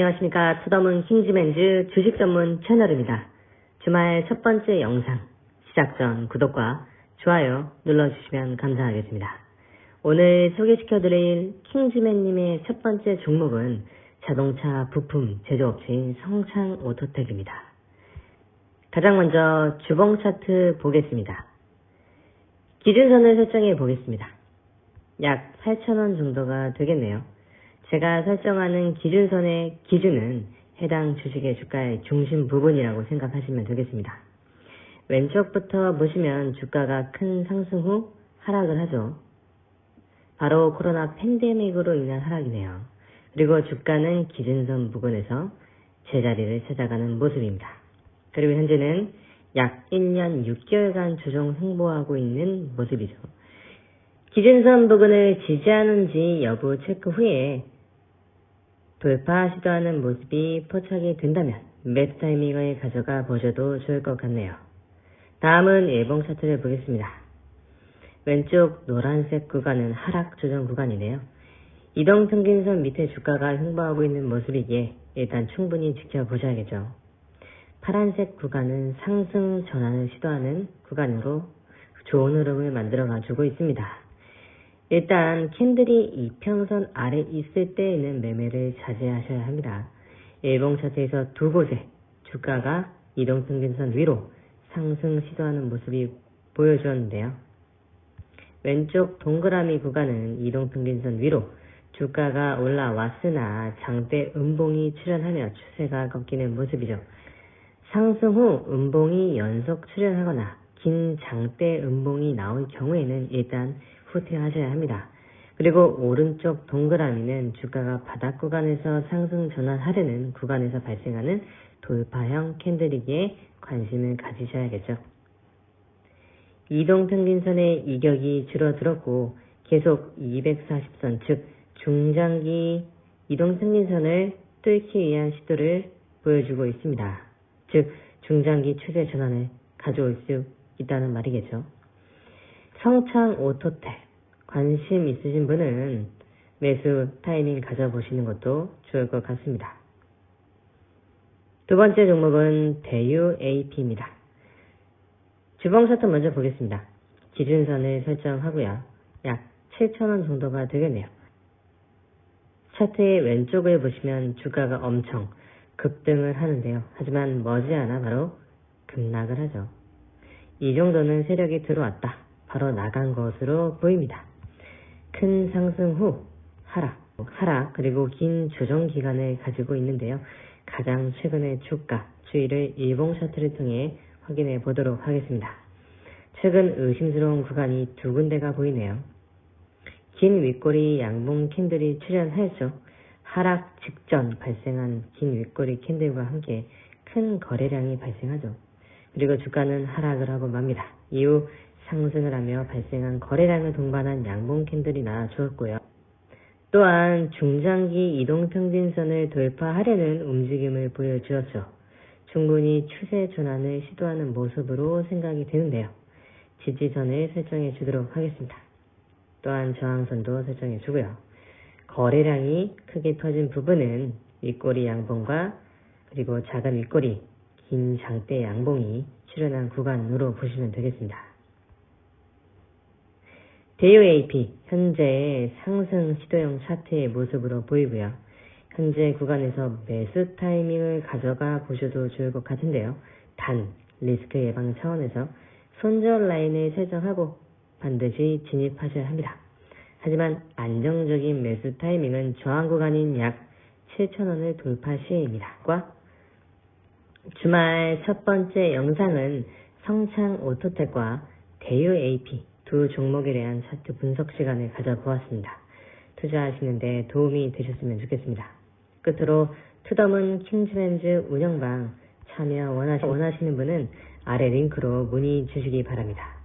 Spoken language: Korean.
안녕하십니까. 투더문 킹즈맨즈 주식 전문 채널입니다. 주말 첫 번째 영상 시작 전 구독과 좋아요 눌러주시면 감사하겠습니다. 오늘 소개시켜드릴 킹즈맨님의 첫 번째 종목은 자동차 부품 제조업체인 성창 오토텍입니다. 가장 먼저 주봉 차트 보겠습니다. 기준선을 설정해 보겠습니다. 약 8,000원 정도가 되겠네요. 제가 설정하는 기준선의 기준은 해당 주식의 주가의 중심 부분이라고 생각하시면 되겠습니다. 왼쪽부터 보시면 주가가 큰 상승 후 하락을 하죠. 바로 코로나 팬데믹으로 인한 하락이네요. 그리고 주가는 기준선 부근에서 제자리를 찾아가는 모습입니다. 그리고 현재는 약 1년 6개월간 조정 횡보하고 있는 모습이죠. 기준선 부근을 지지하는지 여부 체크 후에 돌파 시도하는 모습이 포착이 된다면 매트 타이밍을 가져가 보셔도 좋을 것 같네요. 다음은 일봉 차트를 보겠습니다. 왼쪽 노란색 구간은 하락 조정 구간이네요. 이동 평균선 밑에 주가가 횡보하고 있는 모습이기에 일단 충분히 지켜보셔야겠죠. 파란색 구간은 상승 전환을 시도하는 구간으로 좋은 흐름을 만들어 가지고 있습니다. 일단 캔들이 이평선 아래 있을 때에는 매매를 자제하셔야 합니다. 일봉 차트에서 두 곳에 주가가 이동평균선 위로 상승 시도하는 모습이 보여주었는데요. 왼쪽 동그라미 구간은 이동평균선 위로 주가가 올라왔으나 장대 음봉이 출현하며 추세가 꺾이는 모습이죠. 상승 후 음봉이 연속 출현하거나 긴 장대 음봉이 나올 경우에는 일단 후퇴하셔야 합니다. 그리고 오른쪽 동그라미는 주가가 바닥 구간에서 상승 전환하려는 구간에서 발생하는 돌파형 캔들이기에 관심을 가지셔야겠죠. 이동평균선의 이격이 줄어들었고 계속 240선 즉 중장기 이동평균선을 뚫기 위한 시도를 보여주고 있습니다. 즉 중장기 추세 전환을 가져올 수 있다는 말이겠죠. 성창 오토텍 관심 있으신 분은 매수 타이밍 가져보시는 것도 좋을 것 같습니다. 두 번째 종목은 대유 AP입니다. 주봉 차트 먼저 보겠습니다. 기준선을 설정하고요. 약 7,000원 정도가 되겠네요. 차트의 왼쪽을 보시면 주가가 엄청 급등을 하는데요. 하지만 머지않아 바로 급락을 하죠. 이 정도는 세력이 들어왔다. 바로 나간 것으로 보입니다. 큰 상승 후 하락, 하락 그리고 긴 조정 기간을 가지고 있는데요. 가장 최근의 주가 추이를 일봉 차트를 통해 확인해 보도록 하겠습니다. 최근 의심스러운 구간이 두 군데가 보이네요. 긴 윗꼬리 양봉 캔들이 출현하였죠. 하락 직전 발생한 긴 윗꼬리 캔들과 함께 큰 거래량이 발생하죠. 그리고 주가는 하락을 하고 맙니다. 이후 상승을 하며 발생한 거래량을 동반한 양봉 캔들이 나와주었고요. 또한 중장기 이동평균선을 돌파하려는 움직임을 보여주었죠. 충분히 추세 전환을 시도하는 모습으로 생각이 되는데요. 지지선을 설정해 주도록 하겠습니다. 또한 저항선도 설정해 주고요. 거래량이 크게 터진 부분은 윗꼬리 양봉과 그리고 작은 윗꼬리, 긴 장대 양봉이 출현한 구간으로 보시면 되겠습니다. 대유 AP 현재의 상승 시도형 차트의 모습으로 보이고요. 현재 구간에서 매수 타이밍을 가져가 보셔도 좋을 것 같은데요. 단 리스크 예방 차원에서 손절 라인을 설정하고 반드시 진입하셔야 합니다. 하지만 안정적인 매수 타이밍은 저항 구간인 약 7천원을 돌파 시에입니다. 과 주말 첫 번째 영상은 성창 오토텍과 대유 AP 두 종목에 대한 차트 분석 시간을 가져보았습니다. 투자하시는데 도움이 되셨으면 좋겠습니다. 끝으로 투덤은 킹즈맨즈 운영방 참여 원하시, 원하시는 분은 아래 링크로 문의 주시기 바랍니다.